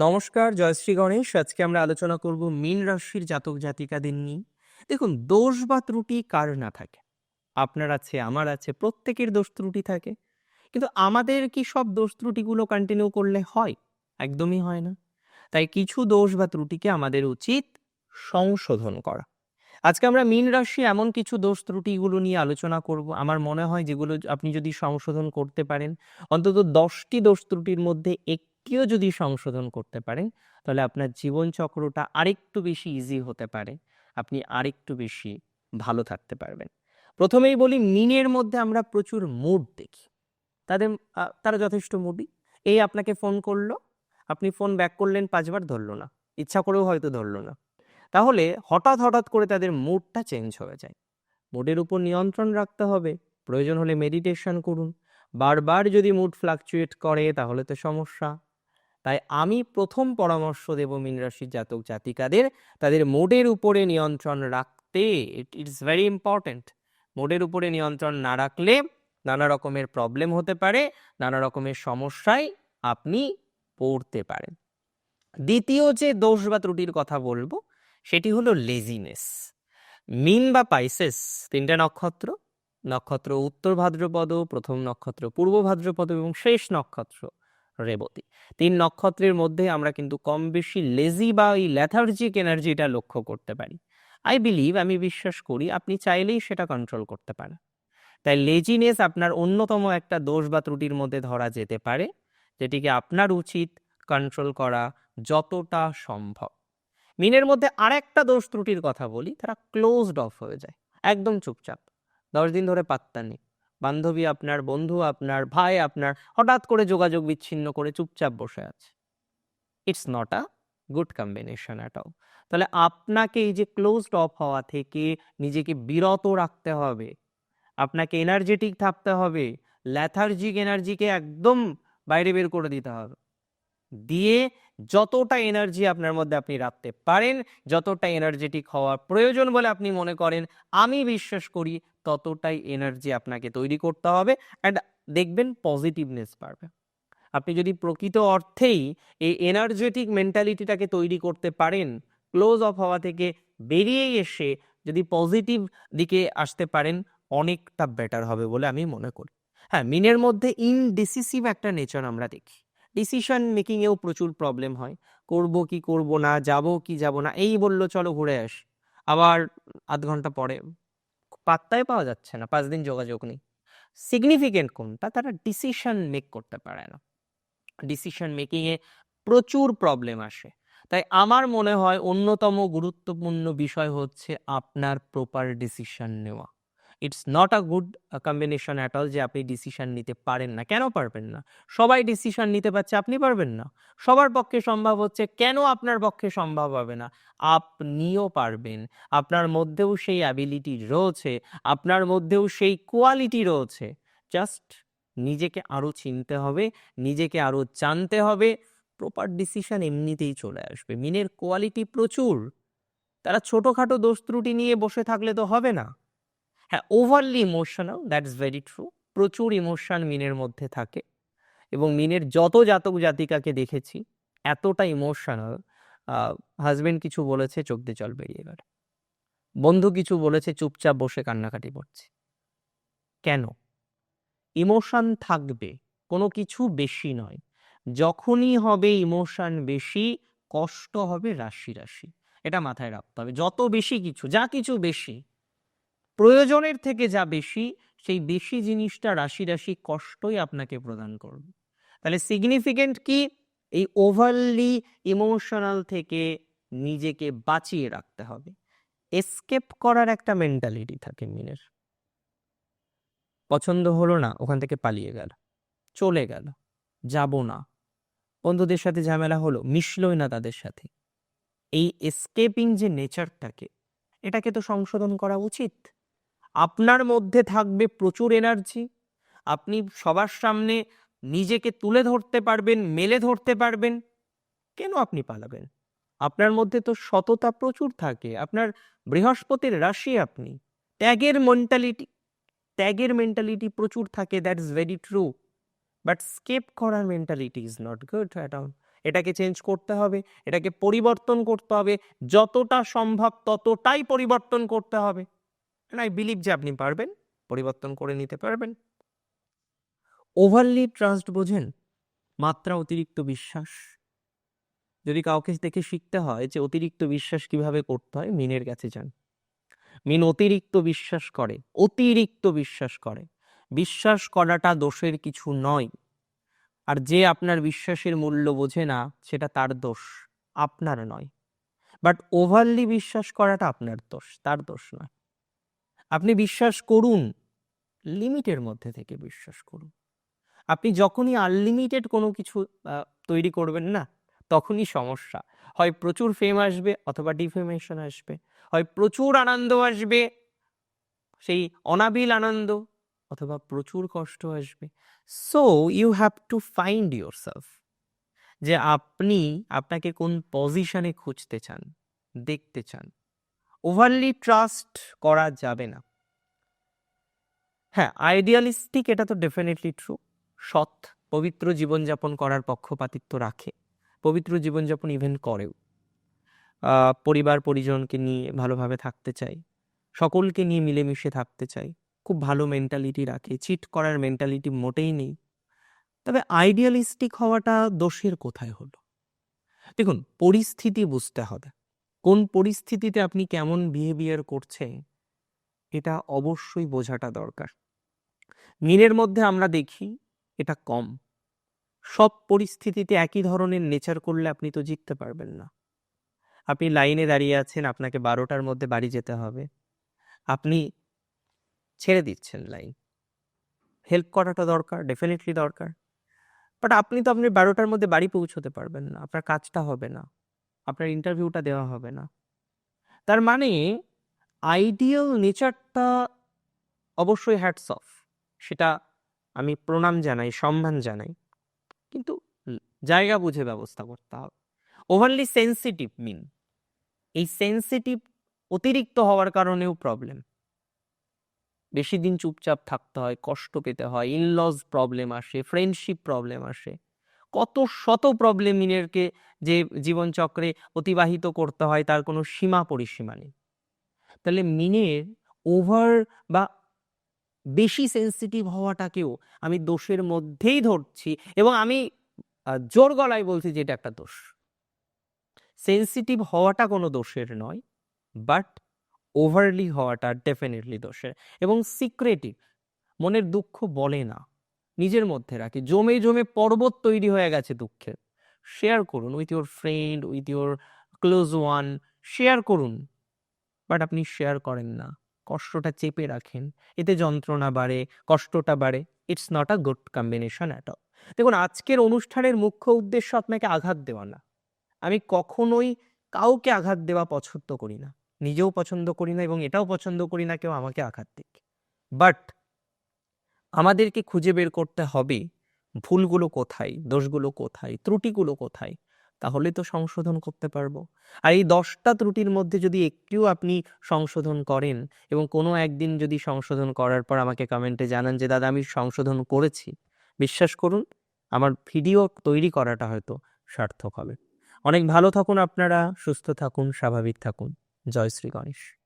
নমস্কার জয়শ্রী গণেশ। আজকে আমরা আলোচনা করব মীন রাশির জাতক জাতিকাদের নিয়ে। দেখুন, দোষ বা ত্রুটি কার না থাকে? আপনার আছে, আমার আছে, প্রত্যেকের দোষ ত্রুটি থাকে। কিন্তু আমাদের কি সব দোষ ত্রুটিগুলো কন্টিনিউ করলে হয়? একদমই হয় না। তাই কিছু দোষ বা ত্রুটিকে আমাদের উচিত সংশোধন করা। আজকে আমরা মীন রাশি এমন কিছু দোষ ত্রুটিগুলো নিয়ে আলোচনা করব। আমার মনে হয় যেগুলো আপনি যদি সংশোধন করতে পারেন, অন্তত দশটি দোষ ত্রুটির মধ্যে একটিও যদি সংশোধন করতে পারেন, তাহলে আপনার জীবনচক্রটা আরেকটু বেশি ইজি হতে পারে। আপনি আরেকটু বেশি ভালো থাকতে পারবেন। প্রথমেই বলি, মিনের মধ্যে আমরা প্রচুর মুড দেখি। তাদের তারা যথেষ্ট মুডি এই আপনাকে ফোন করল, আপনি ফোন ব্যাক করলেন, পাঁচবার ধরলো না। ইচ্ছা করেও হয়তো ধরলো না। তাহলে হঠাৎ হঠাৎ করে তাদের মুডটা চেঞ্জ হয়ে যায়। মুডের উপর নিয়ন্ত্রণ রাখতে হবে। প্রয়োজন হলে মেডিটেশন করুন। বারবার যদি মুড ফ্লাকচুয়েট করে, তাহলে তো সমস্যা। তাই আমি প্রথম পরামর্শ দেব মীন রাশির জাতক জাতিকাদের তাদের মোডের উপরে নিয়ন্ত্রণ রাখতে। ইট ইটস ভেরি ইম্পর্ট্যান্ট মোডের উপরে নিয়ন্ত্রণ না রাখলে নানা রকমের প্রবলেম হতে পারে, নানা রকমের সমস্যায় আপনি পড়তে পারেন। দ্বিতীয় যে দোষ বা ত্রুটির কথা বলব, সেটি হলো লেজিনেস মিন বা পাইসেস তিনটা নক্ষত্র নক্ষত্র উত্তর ভাদ্রপদ, প্রথম নক্ষত্র পূর্ব ভাদ্রপদ এবং শেষ নক্ষত্র। রেবতী। তিন নক্ষত্রের মধ্যে আমরা কিন্তু কম বেশি লেজি বা এই ল্যাথার্জিক এনার্জিটা লক্ষ্য করতে পারি। আই বিলিভ আমি বিশ্বাস করি, আপনি চাইলেই সেটা কন্ট্রোল করতে পারেন। তাই লেজিনেস আপনার অন্যতম একটা দোষ বা ত্রুটির মধ্যে ধরা যেতে পারে, যেটিকে আপনার উচিত কন্ট্রোল করা যতটা সম্ভব। মিনের মধ্যে আরেকটা দোষ ত্রুটির কথা বলি, তারা ক্লোজড অফ হয়ে যায়, একদম চুপচাপ, দশ দিন ধরে পাত্তা নেই। বান্ধবী আপনার, বন্ধু আপনার, ভাই আপনার, হঠাৎ করে যোগাযোগ বিচ্ছিন্ন করে চুপচাপ বসে আছে। It's not a good combination all তাহলে আপনাকে এই যে ক্লোজড অফ হওয়া থেকে নিজেকে বিরত রাখতে হবে। আপনাকে এনার্জেটিক থাকতে হবে। ল্যাথার্জিক এনার্জিকে একদম বাইরে বের করে দিতে হবে। দিয়ে যতটা এনার্জি আপনার মধ্যে আপনি রাখতে পারেন, যতটা এনার্জেটিক হওয়ার প্রয়োজন বলে আপনি মনে করেন, আমি বিশ্বাস করি ততটাই এনার্জি আপনাকে তৈরি করতে হবে অ্যান্ড দেখবেন পজিটিভনেস বাড়বে। আপনি যদি প্রকৃত অর্থেই এই এনার্জেটিক মেন্টালিটিটাকে তৈরি করতে পারেন ক্লোজ অফ হওয়া থেকে বেরিয়ে এসে যদি পজিটিভ দিকে আসতে পারেন, অনেকটা বেটার হবে বলে আমি মনে করি। হ্যাঁ মিনের মধ্যে ইনডিসিসিভ একটা নেচার আমরা দেখি। ডিসিশন মেকিংয়েও প্রচুর প্রবলেম হয়। করব কি করব না, যাব কি যাব না, এই বলল, চলো ঘুরে আস। আবার আধ ঘণ্টা পরে পাত্তাই পাওয়া যাচ্ছে না, পাঁচ দিন যোগাযোগ নেই। সিগনিফিকেন্ট কোনটা তারা ডিসিশন মেক করতে পারে না। ডিসিশন মেকিংয়ে প্রচুর প্রবলেম আসে। তাই আমার মনে হয় অন্যতম গুরুত্বপূর্ণ বিষয় হচ্ছে আপনার প্রপার ডিসিশন নেওয়া। It's not a good combination at all যে আপনি ডিসিশন নিতে পারেন না। কেন পারবেন না? সবাই ডিসিশন নিতে পারছে, আপনি পারবেন না। সবার পক্ষে সম্ভব হচ্ছে, কেন আপনার পক্ষে সম্ভব হবে না? আপনিও পারবেন। আপনার মধ্যেও সেই অ্যাবিলিটি রয়েছে, আপনার মধ্যেও সেই কোয়ালিটি রয়েছে। জাস্ট নিজেকে আরও চিনতে হবে, নিজেকে আরও জানতে হবে। প্রপার ডিসিশন এমনিতেই চলে আসবে। মিনের কোয়ালিটি প্রচুর। তারা ছোটোখাটো দোষ ত্রুটি নিয়ে বসে থাকলে তো হবে না। হ্যাঁ overly emotional that's very true প্রচুর ইমোশন মিনের মধ্যে থাকে এবং মিনের যত জাতক জাতিকাকে দেখেছি, এতটা ইমোশনাল হাজবেন্ড কিছু বলেছে, চোখ দিয়ে জল বেরিয়ে গেল বন্ধু কিছু বলেছে, চুপচাপ বসে কান্নাকাটি করছে। কেন? ইমোশন থাকবে, কোনো কিছু বেশি নয়। যখনই হবে ইমোশন বেশি, কষ্ট হবে রাশি রাশি। এটা মাথায় রাখতে হবে। যত বেশি কিছু, যা কিছু বেশি প্রয়োজনের থেকে যা বেশি, সেই বেশি জিনিসটা রাশি রাশি কষ্টই আপনাকে প্রদান করবে। তাহলে সিগনিফিকেন্ট কি? এই ওভারলি ইমোশনাল থেকে নিজেকে বাঁচিয়ে রাখতে হবে। এসকেপ করার একটা মেন্টালিটি থাকে মিনের পছন্দ হলো না, ওখান থেকে পালিয়ে গেল, চলে গেল, যাব না। বন্ধুদের সাথে ঝামেলা হলো, মিশলই না তাদের সাথে। এই এসকেপিং যে নেচারটাকে এটাকে তো সংশোধন করা উচিত। আপনার মধ্যে থাকবে প্রচুর এনার্জি আপনি সবার সামনে নিজেকে তুলে ধরতে পারবেন, মেলে ধরতে পারবেন। কেন আপনি পালাবেন? আপনার মধ্যে তো সততা প্রচুর থাকে। আপনার বৃহস্পতির রাশি আপনি। ত্যাগের মেন্টালিটি ত্যাগের মেন্টালিটি প্রচুর থাকে that is very true but escape করার mentality is not good at all এটাকে চেঞ্জ করতে হবে, এটাকে পরিবর্তন করতে হবে। যতটা সম্ভব ততটাই পরিবর্তন করতে হবে। আই বিলিভ যে আপনি পারবেন, পরিবর্তন করে নিতে পারবেন। ওভারলি ট্রাস্ট বোঝেন? মাত্রা অতিরিক্ত বিশ্বাস? যদি কাউকে দেখে শিখতে হয় যে অতিরিক্ত বিশ্বাস কীভাবে করতে হয়, মিনের কাছে যান। মিন অতিরিক্ত বিশ্বাস করে, অতিরিক্ত বিশ্বাস করে। বিশ্বাস করাটা দোষের কিছু নয়। আর যে আপনার বিশ্বাসের মূল্য বোঝে না, সেটা তার দোষ, আপনার নয়। বাট ওভারলি বিশ্বাস করাটা আপনার দোষ, তার দোষ নয়। আপনি বিশ্বাস করুন, লিমিটের মধ্যে থেকে বিশ্বাস করুন। আপনি যখনই আনলিমিটেড কোনো কিছু তৈরি করবেন না, তখনই সমস্যা। হয় প্রচুর ফেম আসবে অথবা ডিফেমেশন আসবে। হয় প্রচুর আনন্দ আসবে, সেই অনাবিল আনন্দ, অথবা প্রচুর কষ্ট আসবে। So you have to find yourself যে আপনি আপনাকে কোন পজিশনে খুঁজতে চান, দেখতে চান। ওভারলি ট্রাস্ট করা যাবে না। হ্যাঁ আইডিয়ালিস্টিক এটা তো ডেফিনেটলি ট্রু সৎ, পবিত্র জীবনযাপন করার পক্ষপাতিত্ব রাখে। পবিত্র জীবনযাপন ইভেন করেও। পরিবার, পরিজনকে নিয়ে ভালোভাবে থাকতে চাই সকলকে নিয়ে মিলেমিশে থাকতে চাই খুব ভালো মেন্টালিটি রাখে। চিট করার মেন্টালিটি মোটেই নেই। তবে আইডিয়ালিস্টিক হওয়াটা দোষের কোথায় হলো? দেখুন, পরিস্থিতি বুঝতে হবে। কোন পরিস্থিতিতে আপনি কেমন বিহেভিয়ার করছেন, এটা অবশ্যই বোঝাটা দরকার। মিনের মধ্যে আমরা দেখি, এটা কম। সব পরিস্থিতিতে একই ধরনের নেচার করলে আপনি তো জিততে পারবেন না। আপনি লাইনে দাঁড়িয়ে আছেন, আপনাকে বারোটার মধ্যে বাড়ি যেতে হবে। আপনি ছেড়ে দিচ্ছেন লাইন। হেল্প করাটা দরকার ডেফিনেটলি দরকার। বাট আপনি তো আপনি বারোটার মধ্যে বাড়ি পৌঁছতে পারবেন না, আপনার কাজটা হবে না। আপনার ইন্টারভিউটা দেওয়া হবে না। তার মানে আইডিয়াল নেচারটা অবশ্যই হ্যাটস অফ সেটা আমি প্রণাম জানাই, সম্মান জানাই। কিন্তু জায়গা বুঝে ব্যবস্থা করতে হবে। ওভারলি সেন্সিটিভ মিন এই সেন্সিটিভ অতিরিক্ত হওয়ার কারণেও প্রবলেম বেশি দিন চুপচাপ থাকতে হয়, কষ্ট পেতে হয় ইনলজ প্রবলেম আসে ফ্রেন্ডশিপ প্রবলেম আসে। কত শত প্রবলেম মিনেরকে যে জীবনচক্রে অতিবাহিত করতে হয়, তার কোনো সীমা পরিসীমা নেই। তাহলে মিনের ওভার বা বেশি সেন্সিটিভ হওয়াটাকেও আমি দোষের মধ্যেই ধরছি এবং আমি জোর গলায় বলছি যে এটা একটা দোষ। সেন্সিটিভ হওয়াটা কোনো দোষের নয় বাট ওভারলি হওয়াটা ডেফিনেটলি দোষের এবং সিক্রেটিভ মনের দুঃখ বলে না। নিজের মধ্যে রাখে। জমে জমে পর্বত তৈরি হয়ে গেছে দুঃখের। শেয়ার করুন with your friend with your close one share করুন। বাট আপনি শেয়ার করেন না। কষ্টটা চেপে রাখেন। এতে যন্ত্রণা বাড়ে, কষ্টটা বাড়ে। It's not a good combination at all দেখুন, আজকের অনুষ্ঠানের মুখ্য উদ্দেশ্য আপনাকে আঘাত দেওয়া না। আমি কখনোই কাউকে আঘাত দেওয়া পছন্দ করি না। নিজেও পছন্দ করি না এবং এটাও পছন্দ করি না কেউ আমাকে আঘাত দিক। বাট আমাদেরকে খুঁজে বের করতে হবে ভুলগুলো কোথায়, দোষগুলো কোথায়, ত্রুটিগুলো কোথায়, তাহলে তো সংশোধন করতে পারব। আর এই দশটা ত্রুটির মধ্যে যদি একটিও আপনি সংশোধন করেন এবং কোনো একদিন যদি সংশোধন করার পর আমাকে কমেন্টে জানান যে, দাদা, আমি সংশোধন করেছি। বিশ্বাস করুন, আমার ভিডিও তৈরি করাটা হয়তো সার্থক হবে। অনেক ভালো থাকুন আপনারা, সুস্থ থাকুন, স্বাভাবিক থাকুন। জয় শ্রী গণেশ।